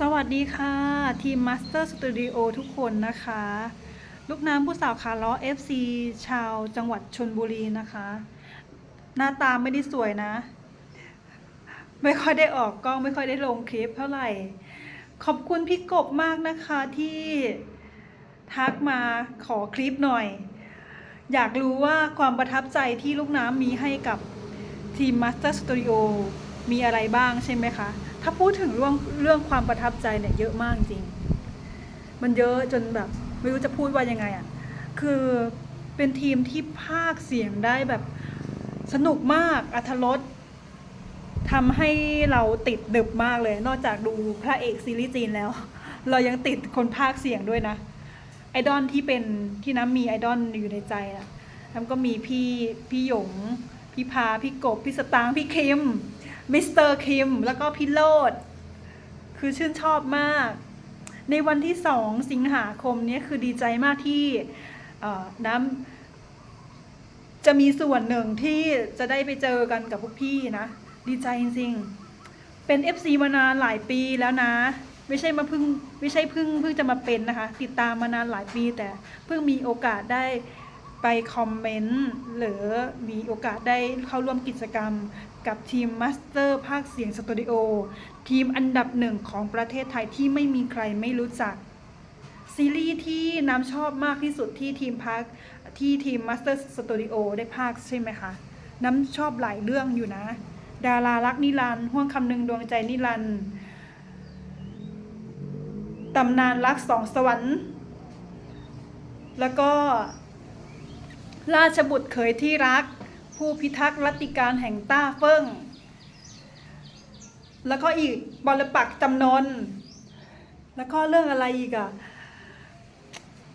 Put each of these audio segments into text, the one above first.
สวัสดีค่ะ ทีม Master Studio ทุกคนนะคะ ลูกน้ำผู้สาวขาล้อ FC ชาวจังหวัดชนบุรีนะคะ หน้าตาไม่ได้สวยนะ ไม่ค่อยได้ออกกล้อง ไม่ค่อยได้ลงคลิปเท่าไหร่ ขอบคุณพี่กบมากนะคะที่ทักมาขอคลิปหน่อย อยากรู้ว่าความประทับใจที่ลูกน้ำมีให้กับทีม Master Studio มีอะไรบ้างใช่ไหมคะ ถ้าพูดถึงเรื่องเรื่องความประทับใจเนี่ยเยอะมากจริง มันเยอะจนแบบ ไม่รู้จะพูดว่ายังไงอะ่ะ คือเป็นทีมที่ภาคเสียงได้แบบสนุกมากอัธรสทำให้เราติดดึบมากเลย นอกจากดูพระเอกซีรีส์จีนแล้ว เรายังติดคนภาคเสียงด้วยนะ ไอดอลที่เป็นที่น้ำมีไอดอลอยู่ในใจอะน้ำก็มีพี่พี่หยง พี่พา พี่กบ พี่สตางค์พี่คิม มิสเตอร์คิม แล้วก็พี่โลด คือชื่นชอบมาก ในวันที่สองสิงหาคมนี้คือดีใจมากที่น้ำจะมีส่วนหนึ่งที่จะได้ไปเจอกันกับพวกพี่นะ ดีใจจริงๆเป็น FC มานานหลายปีแล้วนะ ไม่ใช่มาเพิ่งไม่ใช่เพิ่งเพิ่งจะมาเป็นนะคะ ติดตามมานานหลายปีแต่เพิ่งมีโอกาสได้ ไปคอมเมนต์ หรือมีโอกาสได้เข้าร่วมกิจกรรม กับทีมมาสเตอร์ภาคเสียงสตูดิโอทีมอันดับหนึ่งของประเทศไทยที่ไม่มีใครไม่รู้จัก ซีรีส์ที่น้ำชอบมากที่สุดที่ทีมพักที่ทีม Master Studio ได้ภาคใช่ไหมคะ น้ำชอบหลายเรื่องอยู่นะ ดารารักนิรันด์ห่วงคำหนึ่งดวงใจนิรันด์ตำนานรักสองสวรรค์ แล้วก็ ราชบุตรเขยที่รัก ผู้พิทักษ์รัติการแห่งต้าเฟิ่ง แล้วก็อีกบอลปักจำนน แล้วก็เรื่องอะไรอีกอะ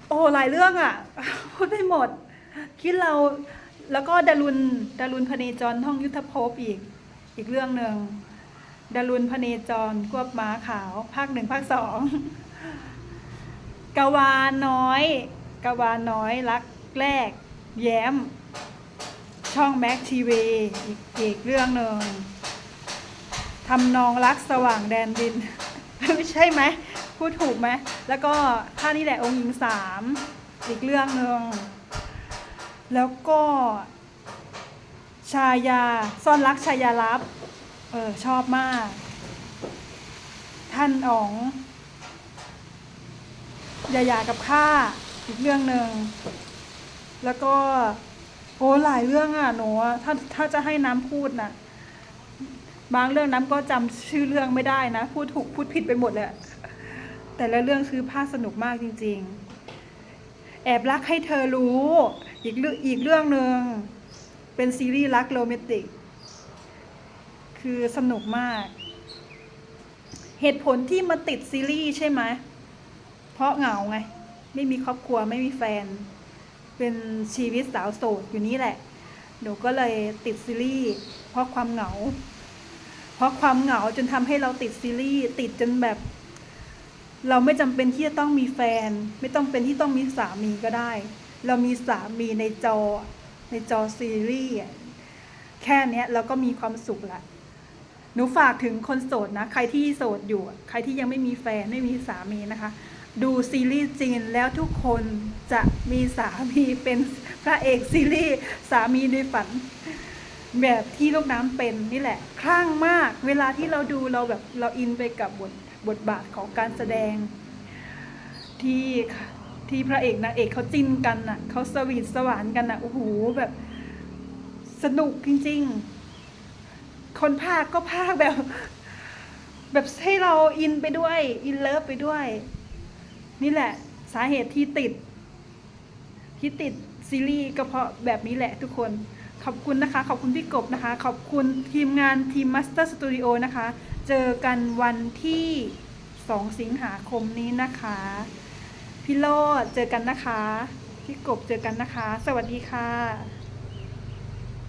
โอ้หลายเรื่องอะพูดไม่หมด คิดเราแล้วก็ดารุณดารุณพเนจรท่องยุทธภพอีกอีกเรื่องหนึ่งดารุณพเนจรควบม้าขาว ภาคหนึ่งภาคสองกวาน้อย กวาน้อยรักแรก แย้ม ช่องแม็กทีวีอีกอีกเรื่องหนึ่งทำนองรักสว่างแดนดินไม่ใช่ไหมพูดถูกไหม แล้วก็ท่านี่แหละองค์หญิงสามอีกเรื่องหนึ่งแล้วก็ ชายาซ่อนรักชายาลับ เออ ชอบมาก ท่านอ๋องยายากับข้าอีกเรื่องหนึ่ง แล้วก็โอ้หลายเรื่องอะหนูถ้าถ้าจะให้น้ำพูดนะบางเรื่องน้ำก็จำชื่อเรื่องไม่ได้นะ พูดถูกพูดผิดไปหมดเลยอะแต่ละเรื่องคือภาคสนุกมากจริง ๆ แอบรักให้เธอรู้ อีกเรื่องอีกเรื่องหนึ่งเป็นซีรีส์รักโรแมนติก คือสนุกมาก เหตุผลที่มาติดซีรีส์ใช่ไหมเพราะเหงาไง ไม่มีครอบครัวไม่มีแฟน เป็นชีวิตสาวโสดอยู่นี่แหละ หนูก็เลยติดซีรีส์เพราะความเหงา เพราะความเหงาจนทำให้เราติดซีรีส์ติดจนแบบ เราไม่จำเป็นที่จะต้องมีแฟน ไม่ต้องเป็นที่ต้องมีสามีก็ได้ เรามีสามีในจอในจอซีรีส์แค่เนี้ยเราก็มีความสุขละหนูฝากถึงคนโสดนะ ใครที่โสดอยู่ ใครที่ยังไม่มีแฟนไม่มีสามีนะคะ ดูซีรีส์จีนแล้วทุกคนจะมีสามีเป็นพระเอกซีรีส์สามีในฝัน แบบที่ลูกน้ำเป็นนี่แหละคลั่งมาก เวลาที่เราดูเราแบบเราอินไปกับบทบทบาทของการแสดง ที่ที่พระเอกนางเอกเขาจิ้นกันน่ะเขาสวีทสวานกันน่ะโอ้โหแบบสนุกจริง ๆ คนภาคก็ภาคแบบ แบบให้เราอินไปด้วย อินเลิฟไปด้วย นี่แหละสาเหตุที่ติด ที่ติดซีรีส์ก็เพราะแบบนี้แหละทุกคน ขอบคุณนะคะ ขอบคุณพี่กบนะคะ ขอบคุณทีมงานทีม Master Studio นะคะ เจอกันวันที่ 2 สิงหาคมนี้นะคะ พี่โลดเจอกันนะคะ พี่กบเจอกันนะคะ สวัสดีค่ะ